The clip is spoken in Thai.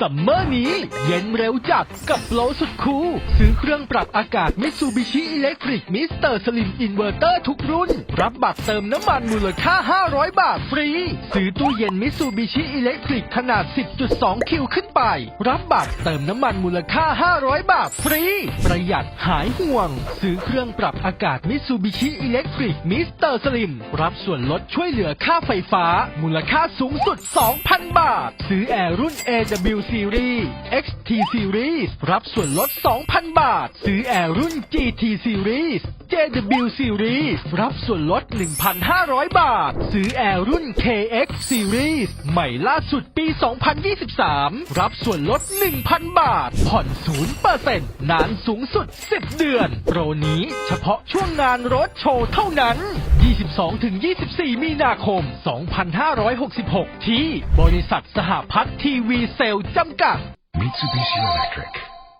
ซัมเมอร์นี้ เย็นเร็วจัดกับโปรสุดคูลซื้อเครื่องปรับอากาศมิ t ซูบิชิอิเล็กทริกมิสเตอร์สลิมอินเวอร์เตอร์ทุกรุ่น รับบัตรเติมน้ำมันมูลค่า 500 บาทฟรี ซื้อตู้เย็นมิ t ซูบิชิอิเล็กทริกขนาด 10.2 คิวขึ้นไป รับบัตรเติมน้ำมันมูลค่า 500 บาทฟรี ประหยัดหายห่วง ซื้อเครื่องปรับอากาศมิ t ซูบิชิอิเล็กทริกมิสเตอร์สลิมรับส่วนลดช่วยเหลือค่าไฟฟ้า มูลค่าสูงสุด 2,000 บาท ซื้อแอร์รุ่น AW Series XT Series รับส่วนลด 2,000 บาท ซื้อแอร์รุ่น GT Series JW Series รับส่วนลด 1,500 บาท ซื้อแอร์รุ่น KX Series ใหม่ล่าสุดปี 2023 รับส่วนลด 1,000 บาท ผ่อน0%นานสูงสุด 10 เดือน โปรนี้เฉพาะช่วงงานรถโชว์เท่านั้น 22-24 มีนาคม 2566 ที่บริษัทสหพัฒน์ทีวีเซลจำกัด Mitsubishi Electric.